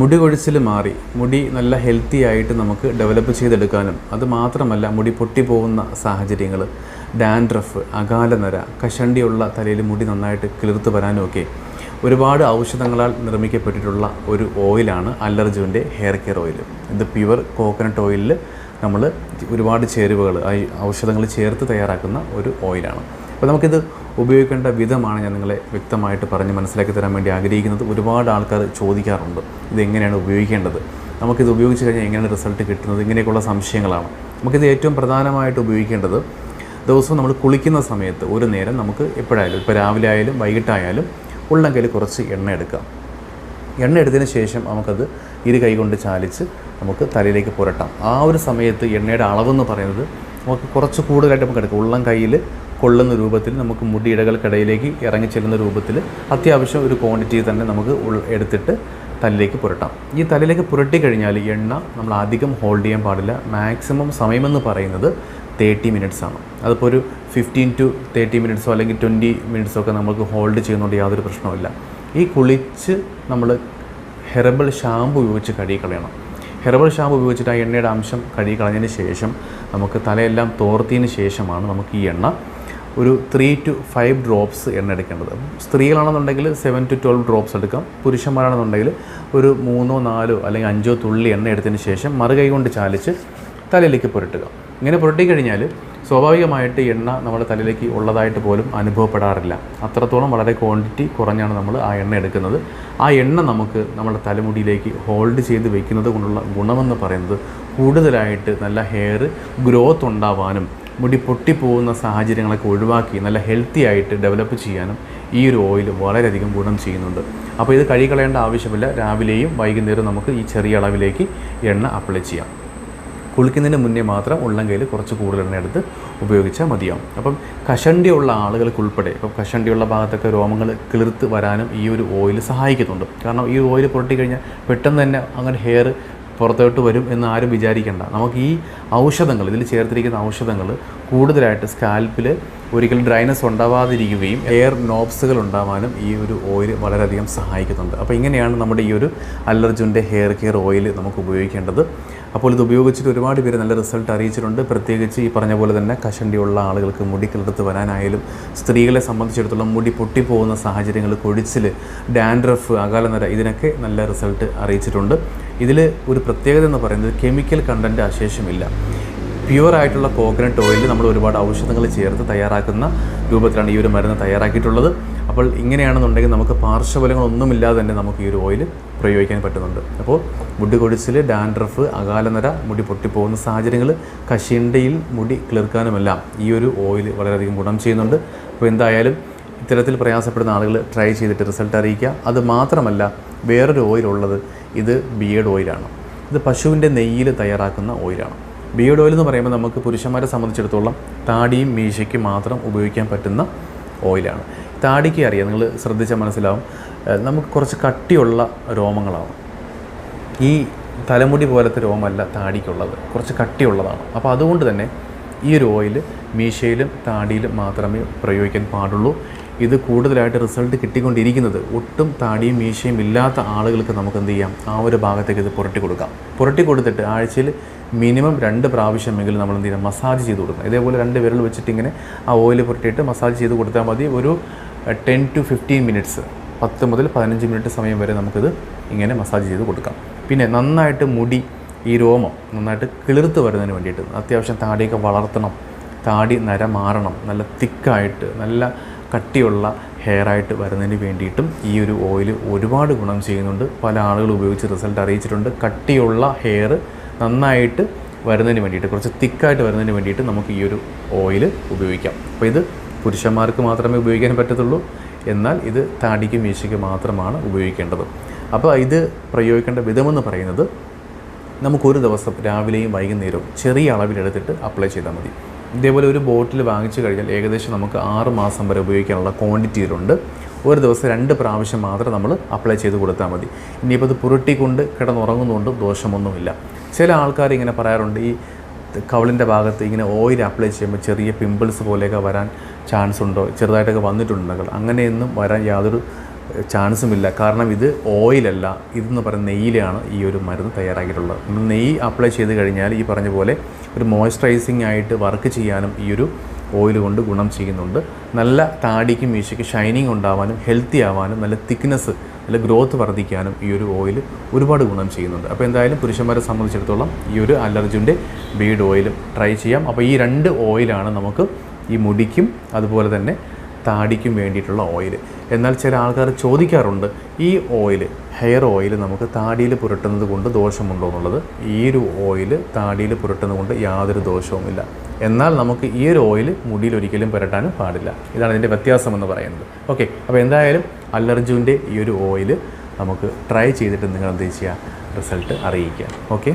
മുടി കൊഴിച്ചിൽ മാറി മുടി നല്ല ഹെൽത്തി ആയിട്ട് നമുക്ക് ഡെവലപ്പ് ചെയ്തെടുക്കാനും അത് മാത്രമല്ല മുടി പൊട്ടിപ്പോകുന്ന സാഹചര്യങ്ങൾ ഡാൻഡ്രഫ് അകാലനര കഷണ്ടിയുള്ള തലയിൽ മുടി നന്നായിട്ട് കിളിർത്ത് വരാനും ഒക്കെ ഒരുപാട് ഔഷധങ്ങളാൽ നിർമ്മിക്കപ്പെട്ടിട്ടുള്ള ഒരു ഓയിലാണ് അല്ലർജുവിന്റെ ഹെയർ കെയർ ഓയിൽ ഇത് പ്യുവർ കോക്കനട്ട് ഓയിലിൽ നമ്മൾ ഒരുപാട് ചേരുവകൾ ഔഷധങ്ങൾ ചേർത്ത് തയ്യാറാക്കുന്ന ഒരു ഓയിലാണ് അപ്പോൾ നമുക്കിത് ഉപയോഗിക്കേണ്ട വിധമാണ് ഞാൻ നിങ്ങളെ വ്യക്തമായിട്ട് പറഞ്ഞ് മനസ്സിലാക്കി തരാൻ വേണ്ടി ആഗ്രഹിക്കുന്നത്. ഒരുപാട് ആൾക്കാർ ചോദിക്കാറുണ്ട് ഇതെങ്ങനെയാണ് ഉപയോഗിക്കേണ്ടത്? നമുക്കിത് ഉപയോഗിച്ച് കഴിഞ്ഞാൽ എങ്ങനെയാണ് റിസൾട്ട് കിട്ടുന്നത്? ഇങ്ങനെയൊക്കെയുള്ള സംശയങ്ങളാണ്. നമുക്കിത് ഏറ്റവും പ്രധാനമായിട്ട് ഉപയോഗിക്കേണ്ടത് ദിവസവും നമ്മൾ കുളിക്കുന്ന സമയത്ത് ഒരു നേരം നമുക്ക് എപ്പോഴായാലും ഇപ്പോൾ രാവിലെ ആയാലും വൈകിട്ടായാലും ഉള്ളം കയ്യിൽ കുറച്ച് എണ്ണ എടുക്കാം. എണ്ണ എടുത്തതിന് ശേഷം നമുക്കത് ഇരു കൈ കൊണ്ട് ചാലിച്ച് നമുക്ക് തലയിലേക്ക് പുരട്ടാം. ആ ഒരു സമയത്ത് എണ്ണയുടെ അളവെന്ന് പറയുന്നത് നമുക്ക് കുറച്ച് കൂടുതലായിട്ട് നമുക്ക് എടുക്കാം. ഉള്ളം കയ്യിൽ കൊള്ളുന്ന രൂപത്തിൽ നമുക്ക് മുടി ഇടകൾക്കിടയിലേക്ക് ഇറങ്ങി ചെല്ലുന്ന രൂപത്തിൽ അത്യാവശ്യം ഒരു ക്വാണ്ടിറ്റി തന്നെ നമുക്ക് എടുത്തിട്ട് തലയിലേക്ക് പുരട്ടാം. ഈ തലയിലേക്ക് പുരട്ടി കഴിഞ്ഞാൽ എണ്ണ നമ്മൾ അധികം ഹോൾഡ് ചെയ്യാൻ പാടില്ല. മാക്സിമം സമയമെന്ന് പറയുന്നത് തേർട്ടി മിനിറ്റ്സ് ആണ്. അതിപ്പോൾ ഒരു ഫിഫ്റ്റീൻ ടു തേർട്ടി മിനിറ്റ്സോ അല്ലെങ്കിൽ ട്വന്റി മിനിറ്റ്സോ ഒക്കെ നമുക്ക് ഹോൾഡ് ചെയ്യുന്നതുകൊണ്ട് യാതൊരു പ്രശ്നവുമില്ല. ഈ കുളിച്ച് നമ്മൾ ഹെർബൽ ഷാമ്പു ഉപയോഗിച്ച് കഴുകി കളയണം. ഹെർബൽ ഷാമ്പു ഉപയോഗിച്ചിട്ട് ആ എണ്ണയുടെ അംശം കഴുകി കളഞ്ഞതിന് ശേഷം നമുക്ക് തലയെല്ലാം തോർത്തിയതിന് ശേഷമാണ് നമുക്ക് ഈ എണ്ണ ഒരു ത്രീ ടു ഫൈവ് ഡ്രോപ്സ് എണ്ണ എടുക്കേണ്ടത്. സ്ത്രീകളാണെന്നുണ്ടെങ്കിൽ സെവൻ ടു ട്വൽവ് ഡ്രോപ്സ് എടുക്കാം. പുരുഷന്മാരാണെന്നുണ്ടെങ്കിൽ ഒരു മൂന്നോ നാലോ അല്ലെങ്കിൽ അഞ്ചോ തുള്ളി എണ്ണ എടുത്തതിന് ശേഷം മറുകൈ കൊണ്ട് ചാലിച്ച് തലയിലേക്ക് പുരട്ടുക. ഇങ്ങനെ പുരട്ടിക്കഴിഞ്ഞാൽ സ്വാഭാവികമായിട്ട് എണ്ണ നമ്മുടെ തലയിലേക്ക് ഉള്ളതായിട്ട് പോലും അനുഭവപ്പെടാറില്ല. അത്രത്തോളം വളരെ ക്വാണ്ടിറ്റി കുറഞ്ഞാണ് നമ്മൾ ആ എണ്ണ എടുക്കുന്നത്. ആ എണ്ണ നമുക്ക് നമ്മുടെ തലമുടിയിലേക്ക് ഹോൾഡ് ചെയ്ത് വെക്കുന്നത് കൊണ്ടുള്ള ഗുണമെന്ന് പറയുന്നത് കൂടുതലായിട്ട് നല്ല ഹെയർ ഗ്രോത്ത് ഉണ്ടാവാനും മുടി പൊട്ടിപ്പോകുന്ന സാഹചര്യങ്ങളൊക്കെ ഒഴിവാക്കി നല്ല ഹെൽത്തി ആയിട്ട് ഡെവലപ്പ് ചെയ്യാനും ഈ ഒരു ഓയിൽ വളരെയധികം ഗുണം ചെയ്യുന്നുണ്ട്. അപ്പോൾ ഇത് കഴുകളയേണ്ട ആവശ്യമില്ല. രാവിലെയും വൈകുന്നേരവും നമുക്ക് ഈ ചെറിയ അളവിലേക്ക് എണ്ണ അപ്ലൈ ചെയ്യാം. കുളിക്കുന്നതിന് മുന്നേ മാത്രം ഉള്ളം കയ്യിൽ കുറച്ച് കൂടുതൽ എണ്ണ എടുത്ത് ഉപയോഗിച്ചാൽ മതിയാവും. അപ്പം കഷണ്ടിയുള്ള ആളുകൾക്ക് ഉൾപ്പെടെ ഇപ്പം കഷണ്ടിയുള്ള ഭാഗത്തൊക്കെ രോമങ്ങൾ കിളിർത്ത് വരാനും ഈ ഒരു ഓയിൽ സഹായിക്കുന്നുണ്ട്. കാരണം ഈ ഓയിൽ പുരട്ടി കഴിഞ്ഞാൽ പെട്ടെന്ന് തന്നെ അങ്ങനെ ഹെയർ പുറത്തോട്ട് വരും എന്ന് ആരും വിചാരിക്കേണ്ട. നമുക്ക് ഈ ഔഷധങ്ങൾ ഇതിൽ ചേർത്തിരിക്കുന്ന ഔഷധങ്ങൾ കൂടുതലായിട്ട് സ്കാൽപ്പിൽ ഒരിക്കലും ഡ്രൈനസ് ഉണ്ടാവാതിരിക്കുകയും എയർ നോബ്സുകൾ ഉണ്ടാവാനും ഈ ഒരു ഓയിൽ വളരെയധികം സഹായിക്കുന്നുണ്ട്. അപ്പോൾ ഇങ്ങനെയാണ് നമ്മുടെ ഈ ഒരു അലർജുന്റെ ഹെയർ കെയർ ഓയിൽ നമുക്ക് ഉപയോഗിക്കേണ്ടത്. അപ്പോൾ ഇത് ഉപയോഗിച്ചിട്ട് ഒരുപാട് പേര് നല്ല റിസൾട്ട് അറിയിച്ചിട്ടുണ്ട്. പ്രത്യേകിച്ച് ഈ പറഞ്ഞ പോലെ തന്നെ കഷണ്ടിയുള്ള ആളുകൾക്ക് മുടി കിളർത്ത് വരാനായാലും സ്ത്രീകളെ സംബന്ധിച്ചിടത്തോളം മുടി പൊട്ടിപ്പോകുന്ന സാഹചര്യങ്ങൾ കൊഴിച്ചിൽ ഡാൻഡ്രഫ് അകാലനര ഇതിനൊക്കെ നല്ല റിസൾട്ട് അറിയിച്ചിട്ടുണ്ട്. ഇതിൽ ഒരു പ്രത്യേകത എന്ന് പറയുന്നത് കെമിക്കൽ കണ്ടന്റ് അശേഷമില്ല പ്യുവർ ആയിട്ടുള്ള കോക്കനട്ട് ഓയിൽ നമ്മൾ ഒരുപാട് ഔഷധങ്ങൾ ചേർത്ത് തയ്യാറാക്കുന്ന രൂപത്തിലാണ് ഈ ഒരു മരുന്ന് തയ്യാറാക്കിയിട്ടുള്ളത്. അപ്പോൾ ഇങ്ങനെയാണെന്നുണ്ടെങ്കിൽ നമുക്ക് പാർശ്വഫലങ്ങളൊന്നുമില്ലാതെ തന്നെ നമുക്ക് ഈ ഒരു ഓയിൽ പ്രയോഗിക്കാൻ പറ്റുന്നുണ്ട്. അപ്പോൾ മുടി കൊടിച്ചിൽ ഡാൻഡ്രഫ് അകാലനര മുടി പൊട്ടിപ്പോകുന്ന സാഹചര്യങ്ങൾ കശിണ്ടയിൽ മുടി കിളിർക്കാനുമെല്ലാം ഈ ഒരു ഓയിൽ വളരെയധികം ഗുണം ചെയ്യുന്നുണ്ട്. അപ്പോൾ എന്തായാലും ഇത്തരത്തിൽ പ്രയാസപ്പെടുന്ന ആളുകൾ ട്രൈ ചെയ്തിട്ട് റിസൾട്ട് അറിയിക്കുക. അത് മാത്രമല്ല വേറൊരു ഓയിലുള്ളത് ഇത് ബിയേഡ് ഓയിലാണ് ഇത് പശുവിന്റെ നെയ്യിൽ തയ്യാറാക്കുന്ന ഓയിലാണ് ബിയേഡ് ഓയിൽ എന്ന് പറയുമ്പോൾ നമുക്ക് പുരുഷന്മാരെ സംബന്ധിച്ചിടത്തോളം താടിയും മീശയ്ക്ക് മാത്രം ഉപയോഗിക്കാൻ പറ്റുന്ന ഓയിലാണ് താടിക്ക് അറിയാം നിങ്ങൾ ശ്രദ്ധിച്ചാൽ മനസ്സിലാവും. നമുക്ക് കുറച്ച് കട്ടിയുള്ള രോമങ്ങളാണ്. ഈ തലമുടി പോലത്തെ രോമമല്ല താടിക്കുള്ളത്. കുറച്ച് കട്ടിയുള്ളതാണ്. അപ്പോൾ അതുകൊണ്ട് തന്നെ ഈ ഒരു ഓയിൽ മീശയിലും താടിയിലും മാത്രമേ പ്രയോഗിക്കാൻ പാടുള്ളൂ. ഇത് കൂടുതലായിട്ട് റിസൾട്ട് കിട്ടിക്കൊണ്ടിരിക്കുന്നത് ഒട്ടും താടിയും മീശയും ഇല്ലാത്ത ആളുകൾക്ക് നമുക്ക് എന്ത് ചെയ്യാം? ആ ഒരു ഭാഗത്തേക്ക് ഇത് പുരട്ടി കൊടുക്കാം. പുരട്ടി കൊടുത്തിട്ട് ആഴ്ചയിൽ മിനിമം രണ്ട് പ്രാവശ്യമെങ്കിലും നമ്മൾ എന്ത് ചെയ്യാം മസാജ് ചെയ്ത് കൊടുക്കണം. ഇതേപോലെ രണ്ട് വിരൽ വെച്ചിട്ട് ഇങ്ങനെ ആ ഓയിൽ പുരട്ടിയിട്ട് മസാജ് ചെയ്ത് കൊടുത്താൽ മതി. ഒരു ടെൻ ടു ഫിഫ്റ്റീൻ മിനിറ്റ്സ് പത്ത് മുതൽ പതിനഞ്ച് മിനിറ്റ് സമയം വരെ നമുക്കിത് ഇങ്ങനെ മസാജ് ചെയ്ത് കൊടുക്കാം. പിന്നെ നന്നായിട്ട് മുടി ഈ രോമം നന്നായിട്ട് കിളിർത്ത് വരുന്നതിന് വേണ്ടിയിട്ട് അത്യാവശ്യം താടിയൊക്കെ വളർത്തണം. താടി നര മാറണം. നല്ല തിക്കായിട്ട് നല്ല കട്ടിയുള്ള ഹെയർ ആയിട്ട് വരുന്നതിന് വേണ്ടിയിട്ടും ഈ ഒരു ഓയിൽ ഒരുപാട് ഗുണം ചെയ്യുന്നുണ്ട്. പല ആളുകൾ ഉപയോഗിച്ച് റിസൾട്ട് അറിയിച്ചിട്ടുണ്ട്. കട്ടിയുള്ള ഹെയർ നന്നായിട്ട് വരുന്നതിന് വേണ്ടിയിട്ട് കുറച്ച് തിക്കായിട്ട് വരുന്നതിന് വേണ്ടിയിട്ട് നമുക്ക് ഈ ഒരു ഓയിൽ ഉപയോഗിക്കാം. അപ്പോൾ ഇത് പുരുഷന്മാർക്ക് മാത്രമേ ഉപയോഗിക്കാൻ പറ്റത്തുള്ളൂ. എന്നാൽ ഇത് താടിക്കും മീശയ്ക്ക് മാത്രമാണ് ഉപയോഗിക്കേണ്ടത്. അപ്പോൾ ഇത് പ്രയോഗിക്കേണ്ട വിധമെന്ന് പറയുന്നത് നമുക്കൊരു ദിവസം രാവിലെയും വൈകുന്നേരവും ചെറിയ അളവിലെടുത്തിട്ട് അപ്ലൈ ചെയ്താൽ മതി. ഇതേപോലെ ഒരു ബോട്ടിൽ വാങ്ങിച്ചു കഴിഞ്ഞാൽ ഏകദേശം നമുക്ക് ആറ് മാസം വരെ ഉപയോഗിക്കാനുള്ള ക്വാണ്ടിറ്റിയിലുണ്ട് ഒരു ദിവസം രണ്ട് പ്രാവശ്യം മാത്രം നമ്മൾ അപ്ലൈ ചെയ്ത് കൊടുത്താൽ മതി. ഇനിയിപ്പോൾ ഇത് പുരട്ടിക്കൊണ്ട് കിടന്നുറങ്ങുന്നതുകൊണ്ട് ദോഷമൊന്നുമില്ല. ചില ആൾക്കാർ ഇങ്ങനെ പറയാറുണ്ട് ഈ കവളിന്റെ ഭാഗത്ത് ഇങ്ങനെ ഓയിൽ അപ്ലൈ ചെയ്യുമ്പോൾ ചെറിയ പിമ്പിൾസ് പോലെയൊക്കെ വരാൻ ചാൻസ് ഉണ്ടോ? ചെറുതായിട്ടൊക്കെ വന്നിട്ടുണ്ടെങ്കിൽ അങ്ങനെയൊന്നും വരാൻ യാതൊരു ചാൻസുമില്ല കാരണം ഇത് ഓയിലല്ല ഇതെന്ന് പറയുന്ന നെയ്യിലാണ് ഈ ഒരു മരുന്ന് തയ്യാറാക്കിയിട്ടുള്ളത്. നെയ്യ് അപ്ലൈ ചെയ്ത് കഴിഞ്ഞാൽ ഈ പറഞ്ഞ പോലെ ഒരു മോയ്സ്ചറൈസിങ് ആയിട്ട് വർക്ക് ചെയ്യാനും ഈ ഒരു ഓയിൽ കൊണ്ട് ഗുണം ചെയ്യുന്നുണ്ട്. നല്ല താടിക്കും മീശയ്ക്ക് ഷൈനിങ് ഉണ്ടാവാനും ഹെൽത്തി ആവാനും നല്ല തിക്നെസ് നല്ല ഗ്രോത്ത് വർദ്ധിക്കാനും ഈ ഒരു ഓയിൽ ഒരുപാട് ഗുണം ചെയ്യുന്നുണ്ട്. അപ്പോൾ എന്തായാലും പുരുഷന്മാരെ സംബന്ധിച്ചിടത്തോളം ഈ ഒരു അലർജിന്റെ ബീഡ് ഓയിലും ട്രൈ ചെയ്യാം. അപ്പോൾ ഈ രണ്ട് ഓയിലാണ് നമുക്ക് ഈ മുടിക്കും അതുപോലെ തന്നെ താടിക്കും വേണ്ടിയിട്ടുള്ള ഓയിൽ എന്നാൽ ചില ആൾക്കാർ ചോദിക്കാറുണ്ട് ഈ ഓയിൽ ഹെയർ ഓയിൽ നമുക്ക് താടിയിൽ പുരട്ടുന്നത് കൊണ്ട് ദോഷമുണ്ടോ എന്നുള്ളത്? ഈ ഒരു ഓയിൽ താടിയിൽ പുരട്ടുന്നത് കൊണ്ട് യാതൊരു ദോഷവുമില്ല എന്നാൽ നമുക്ക് ഈ ഒരു ഓയിൽ മുടിയിൽ ഒരിക്കലും പുരട്ടാനും പാടില്ല. ഇതാണ് ഇതിന്റെ വ്യത്യാസം എന്ന് പറയുന്നത്. ഓക്കെ അപ്പോൾ എന്തായാലും അല്ലർജുന്റെ ഈ ഒരു ഓയിൽ നമുക്ക് ട്രൈ ചെയ്തിട്ട് നിങ്ങൾ എന്ത് ചെയ്യുക? റിസൾട്ട് അറിയിക്കുക. ഓക്കെ?